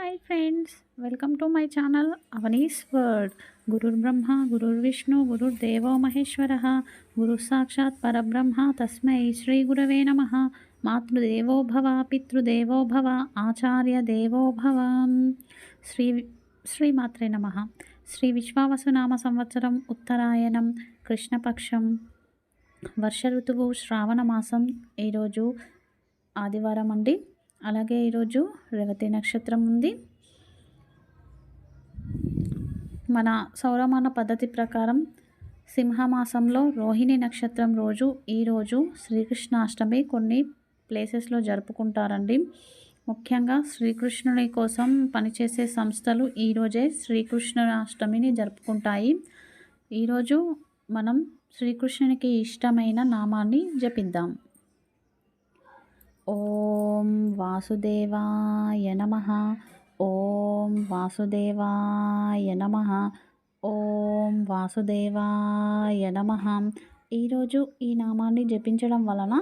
Hi friends welcome to my channel Avani's word. గురుర్ బ్రహ్మ గురుర్ విష్ణు గురుర్ దేవో మహేశ్వర. గురు సాక్షాత్ పరబ్రహ్మ తస్మై శ్రీ గురవే నమ. మాతృదేవో భవ పితృదేవో భవ ఆచార్య దేవో భవ. శ్రీ శ్రీమాత్రే నమ. శ్రీ విశ్వావసునామ సంవత్సరం ఉత్తరాయణం కృష్ణపక్షం. వర్ష ఋతువు శ్రావణ మాసం ఈరోజు ఆదివారం అండి. అలాగే ఈరోజు రేవతి నక్షత్రం ఉంది. మన సౌరమాన పద్ధతి ప్రకారం సింహమాసంలో రోహిణి నక్షత్రం రోజు ఈరోజు శ్రీకృష్ణాష్టమి కొన్ని ప్లేసెస్లో జరుపుకుంటారండి. ముఖ్యంగా శ్రీకృష్ణుని కోసం పనిచేసే సంస్థలు ఈరోజే శ్రీకృష్ణాష్టమిని జరుపుకుంటాయి. ఈరోజు మనం శ్రీకృష్ణునికి ఇష్టమైన నామాన్ని జపిద్దాం. ఓం వాసుదేవాయ నమ. ఓం వాసుదేవాయ నమ. ఓం వాసుదేవాయ నమ. ఈరోజు ఈ నామాన్ని జపించడం వలన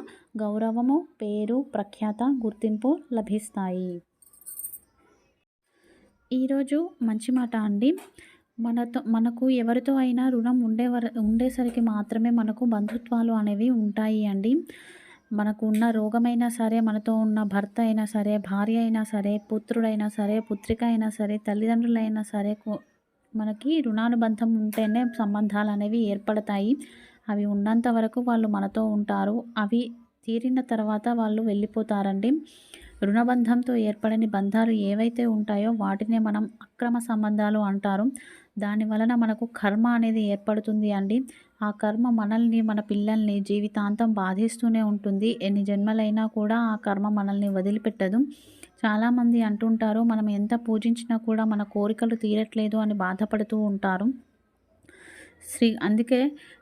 గౌరవము పేరు ప్రఖ్యాత గుర్తింపు లభిస్తాయి. ఈరోజు మంచి మాట అండి. మనతో మనకు ఎవరితో అయినా రుణం ఉండేవర ఉండేసరికి మాత్రమే మనకు బంధుత్వాలు అనేవి ఉంటాయి అండి. మనకు ఉన్న రోగమైనా సరే మనతో ఉన్న భర్త అయినా సరే భార్య అయినా సరే పుత్రుడైనా సరే పుత్రిక అయినా సరే తల్లిదండ్రులైనా సరే మనకి రుణానుబంధం ఉంటేనే సంబంధాలు అనేవి ఏర్పడతాయి. అవి ఉన్నంత వరకు వాళ్ళు మనతో ఉంటారు. అవి తీరిన తర్వాత వాళ్ళు వెళ్ళిపోతారండి. రుణబంధంతో ఏర్పడని బంధాలు ఏవైతే ఉంటాయో వాటినే మనం అక్రమ సంబంధాలు అంటారు. దాని వలన మనకు కర్మ అనేది ఏర్పడుతుంది అండి. ఆ కర్మ మనల్ని మన పిల్లల్ని జీవితాంతం బాధిస్తూనే ఉంటుంది. ఎన్ని జన్మలైనా కూడా ఆ కర్మ మనల్ని వదిలిపెట్టదు. చాలామంది అంటుంటారు మనం ఎంత పూజించినా కూడా మన కోరికలు తీరట్లేదు అని బాధపడుతూ ఉంటారు. శ్రీ అందుకే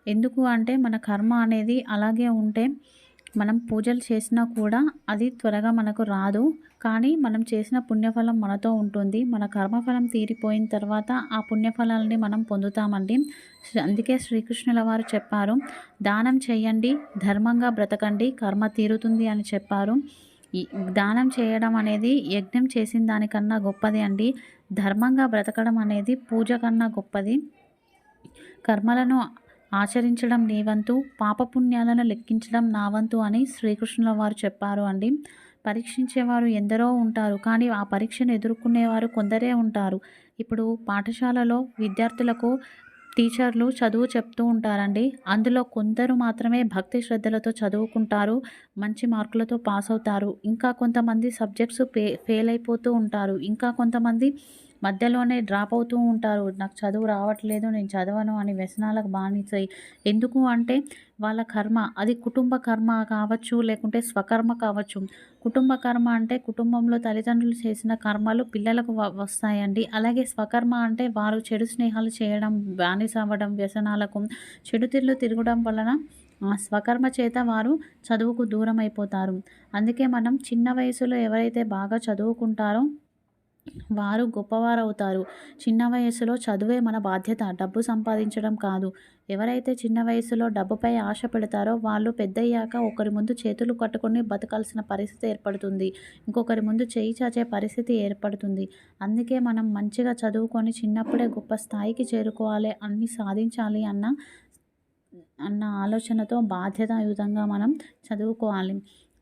ఎందుకు అంటే మన కర్మ అనేది అలాగే ఉంటే మనం పూజలు చేసినా కూడా అది త్వరగా మనకు రాదు. కానీ మనం చేసిన పుణ్యఫలం మనతో ఉంటుంది. మన కర్మఫలం తీరిపోయిన తర్వాత ఆ పుణ్యఫలాలని మనం పొందుతామండి. అందుకే శ్రీకృష్ణుల వారు చెప్పారు దానం చేయండి ధర్మంగా బ్రతకండి కర్మ తీరుతుంది అని చెప్పారు. దానం చేయడం అనేది యజ్ఞం చేసిన దానికన్నా గొప్పది అండి. ధర్మంగా బ్రతకడం అనేది పూజ కన్నా గొప్పది. కర్మలను ఆచరించడం నీవంతు పాపపుణ్యాలను లెక్కించడం నా వంతు అని శ్రీకృష్ణుల వారు చెప్పారు అండి. పరీక్షించేవారు ఎందరో ఉంటారు కానీ ఆ పరీక్షను ఎదుర్కొనేవారు కొందరే ఉంటారు. ఇప్పుడు పాఠశాలలో విద్యార్థులకు టీచర్లు చదువు చెప్తూ ఉంటారండి. అందులో కొందరు మాత్రమే భక్తి శ్రద్ధలతో చదువుకుంటారు మంచి మార్కులతో పాస్ అవుతారు ఇంకా కొంతమంది సబ్జెక్ట్స్ ఫే ఫెయిల్ అయిపోతూ ఉంటారు. ఇంకా కొంతమంది మధ్యలోనే డ్రాప్ అవుతూ ఉంటారు. నాకు చదువు రావట్లేదు నేను చదవను అని వ్యసనాలకు బానిసాయి ఎందుకు అంటే వాళ్ళ కర్మ అది కుటుంబ కర్మ కావచ్చు లేకుంటే స్వకర్మ కావచ్చు. కుటుంబ కర్మ అంటే కుటుంబంలో తల్లిదండ్రులు చేసిన కర్మలు పిల్లలకు వస్తాయండి. అలాగే స్వకర్మ అంటే వారు చెడు స్నేహాలు చేయడం బానిస అవ్వడం వ్యసనాలకు చెడు తిరులు తిరగడం వలన స్వకర్మ చేత వారు చదువుకు దూరం అయిపోతారు అందుకే మనం చిన్న వయసులో ఎవరైతే బాగా చదువుకుంటారో వారు గొప్పవారు అవుతారు చిన్న వయసులో చదువే మన బాధ్యత. డబ్బు సంపాదించడం కాదు. ఎవరైతే చిన్న వయసులో డబ్బుపై ఆశ పెడతారో వాళ్ళు పెద్దయ్యాక ఒకరి ముందు చేతులు కట్టుకొని బతకాల్సిన పరిస్థితి ఏర్పడుతుంది. ఇంకొకరి ముందు చేయి చాచే పరిస్థితి ఏర్పడుతుంది. అందుకే మనం మంచిగా చదువుకొని చిన్నప్పుడే గొప్ప స్థాయికి చేరుకోవాలి అన్ని సాధించాలి అన్న అన్న ఆలోచనతో బాధ్యతాయుతంగా మనం చదువుకోవాలి.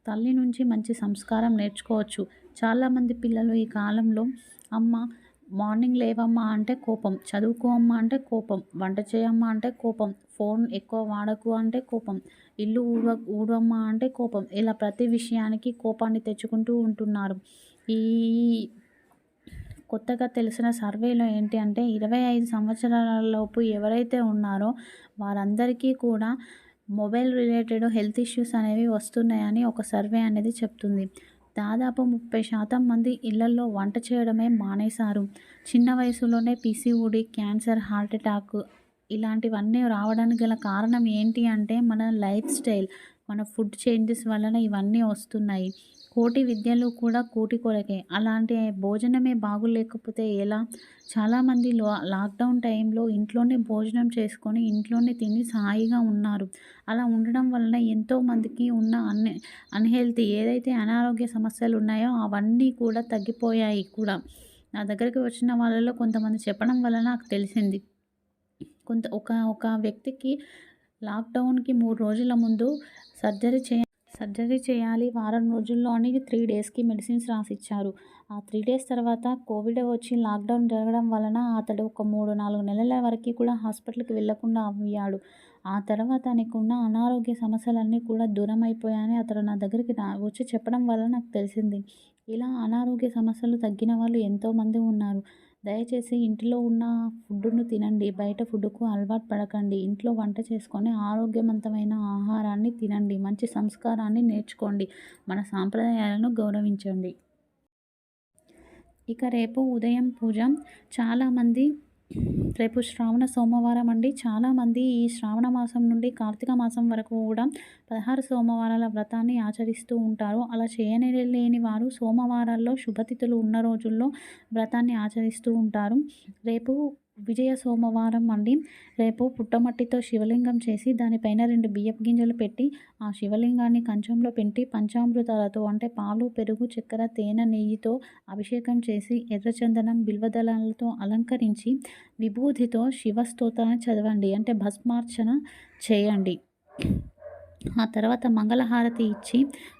తల్లి నుంచి మంచి సంస్కారం నేర్చుకోవచ్చు. చాలామంది పిల్లలు ఈ కాలంలో అమ్మ మార్నింగ్ లేవమ్మా అంటే కోపం చదువుకో అమ్మ అంటే కోపం వంట చేయమ్మా అంటే కోపం ఫోన్ ఎక్కువ వాడకు అంటే కోపం ఇల్లు ఊడ ఊడమ్మా అంటే కోపం. ఇలా ప్రతి విషయానికి కోపాన్ని తెచ్చుకుంటూ ఉంటున్నారు. ఈ కొత్తగా తెలిసిన సర్వేలో ఏంటి అంటే ఇరవై ఐదు సంవత్సరాలలోపు ఎవరైతే ఉన్నారో వారందరికీ కూడా మొబైల్ రిలేటెడ్ హెల్త్ ఇష్యూస్ అనేవి వస్తున్నాయని ఒక సర్వే అనేది చెప్తుంది. దాదాపు ముప్పై శాతం మంది ఇళ్ళల్లో వంట చేయడమే మానేశారు. చిన్న వయసులోనే పీసీఓడి క్యాన్సర్ హార్ట్ అటాక్ ఇలాంటివన్నీ రావడానికి గల కారణం ఏంటి అంటే మన లైఫ్ స్టైల్. మన ఫుడ్ చేంజెస్ వలన ఇవన్నీ వస్తున్నాయి. కోటి విద్యలు కూడా కోటి కొరకే. అలాంటి భోజనమే బాగులేకపోతే ఎలా? చాలామంది లో లాక్డౌన్ టైంలో ఇంట్లోనే భోజనం చేసుకొని ఇంట్లోనే తిని హాయిగా ఉన్నారు. అలా ఉండడం వలన ఎంతోమందికి ఉన్న అన్ అన్హెల్తీ ఏదైతే అనారోగ్య సమస్యలు ఉన్నాయో అవన్నీ కూడా తగ్గిపోయాయి కూడా. నా దగ్గరికి వచ్చిన వాళ్ళలో కొంతమంది చెప్పడం వల్ల నాకు తెలిసింది. కొంత ఒక ఒక వ్యక్తికి లాక్డౌన్కి మూడు రోజుల ముందు సర్జరీ చేయ సర్జరీ చేయాలి. వారం రోజుల్లో అని త్రీ డేస్కి మెడిసిన్స్ రాసిచ్చారు. ఆ త్రీ డేస్ తర్వాత కోవిడ్ వచ్చి లాక్డౌన్ జరగడం వలన అతడు ఒక మూడు నాలుగు నెలల వరకు కూడా హాస్పిటల్కి వెళ్ళకుండా అయ్యాడు. ఆ తర్వాత నీకున్న అనారోగ్య సమస్యలన్నీ కూడా దూరం అయిపోయాయని అతడు నా దగ్గరికి రా వచ్చి చెప్పడం వల్ల నాకు తెలిసింది. ఇలా అనారోగ్య సమస్యలు తగ్గిన వాళ్ళు ఎంతోమంది ఉన్నారు. దయచేసి ఇంటిలో ఉన్న ఫుడ్డును తినండి. బయట ఫుడ్డుకు అలవాటు పడకండి. ఇంట్లో వంట చేసుకొని ఆరోగ్యవంతమైన ఆహారాన్ని తినండి. మంచి సంస్కారాన్ని నేర్చుకోండి. మన సాంప్రదాయాలను గౌరవించండి. ఇక రేపు ఉదయం పూజ. చాలామంది రేపు శ్రావణ సోమవారం అండి. చాలామంది ఈ శ్రావణ మాసం నుండి కార్తీక మాసం వరకు కూడా పదహారు సోమవారాల వ్రతాన్ని ఆచరిస్తూ ఉంటారు. అలా చేయని లేని వారు సోమవారాల్లో శుభతిథులు ఉన్న రోజుల్లో వ్రతాన్ని ఆచరిస్తూ ఉంటారు. రేపు విజయ సోమవారం అండి. రేపు పుట్టమట్టితో శివలింగం చేసి దానిపైన రెండు బియ్యపు గింజలు పెట్టి ఆ శివలింగాన్ని కంచంలో పెట్టి పంచామృతాలతో అంటే పాలు పెరుగు చక్కెర తేనె నెయ్యితో అభిషేకం చేసి ఎర్రచందనం బిల్వదళాలతో అలంకరించి విభూతితో శివస్తోత్రాన్ని చదవండి. అంటే భస్మార్చన చేయండి. ఆ తర్వాత మంగళహారతి ఇచ్చి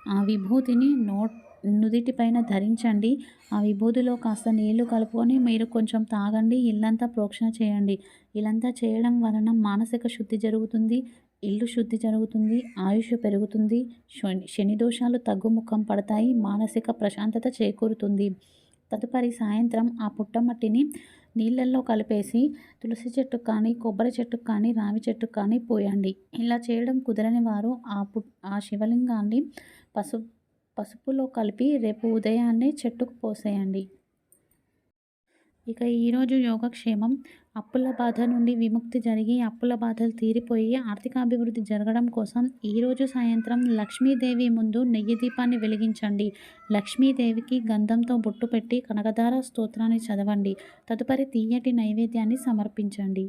ఆ విభూతిని నోట్ నుదిటిపైన ధరించండి. ఆ విభూదిలో కాస్త నీళ్ళు కలుపుకొని మీరు కొంచెం తాగండి. ఇల్లంతా ప్రోక్షణ చేయండి. ఇల్లంతా చేయడం వలన మానసిక శుద్ధి జరుగుతుంది. ఇల్లు శుద్ధి జరుగుతుంది. ఆయుష్ పెరుగుతుంది. శని దోషాలు తగ్గుముఖం పడతాయి. మానసిక ప్రశాంతత చేకూరుతుంది. తదుపరి సాయంత్రం ఆ పుట్టమట్టిని నీళ్ళల్లో కలిపేసి తులసి చెట్టు కానీ కొబ్బరి చెట్టుకు కానీ రావి చెట్టు కానీ పోయండి. ఇలా చేయడం కుదరని వారు ఆ పు ఆ శివలింగాన్ని పసు పసుపులో కలిపి రేపు ఉదయాన్నే చెట్టుకు పోసేయండి. ఇక ఈరోజు యోగక్షేమం. అప్పుల బాధ నుండి విముక్తి జరిగి అప్పుల బాధలు తీరిపోయి ఆర్థికాభివృద్ధి జరగడం కోసం ఈరోజు సాయంత్రం లక్ష్మీదేవి ముందు నెయ్యి దీపాన్ని వెలిగించండి. లక్ష్మీదేవికి గంధంతో బొట్టు పెట్టి కనకదార స్తోత్రాన్ని చదవండి. తదుపరి తీయటి నైవేద్యాన్ని సమర్పించండి.